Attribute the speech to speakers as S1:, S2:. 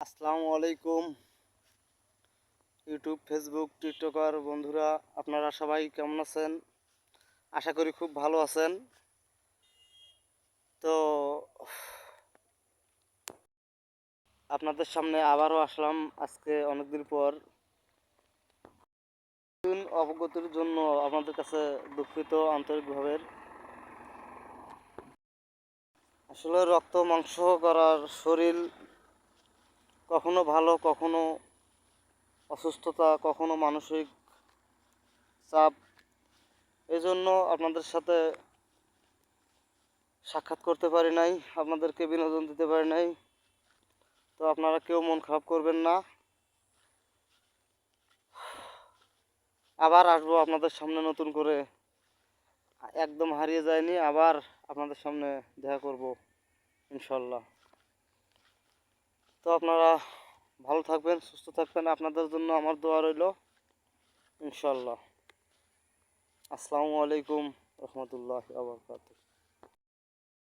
S1: আসসালামু আলাইকুম। YouTube, Facebook, TikToker বন্ধুরা, আপনারা সবাই কেমন আছেন? আশা করি খুব ভালো আছেন। তো, আপনাদের সামনে আবারও আসলাম আজকে অনেকদিন পর। অবগতির জন্য আপনাদের কাছে দুঃখিত আন্তরিকভাবে আসলে রক্ত মাংস করার শরীর কখনো ভালো, কখনো অসুস্থতা, কখনো মানসিক চাপ এই জন্য আপনাদের সাথে সাক্ষাৎ করতে পারি নাই, আপনাদেরকে বিনোদন দিতে পারি নাই। তো আপনারা কেউ মন খারাপ করবেন না। আবার আসব আপনাদের সামনে নতুন করে। একদম হারিয়ে যায়নি, আবার আপনাদের সামনে দেখা করব, ইনশাল্লাহ। তো আপনারা ভালো থাকবেন, সুস্থ থাকবেন। আপনাদের জন্য আমার দোয়া রইল। ইনশাল্লাহ আসসালামু আলাইকুম রহমতুল্লাহ আবরকাত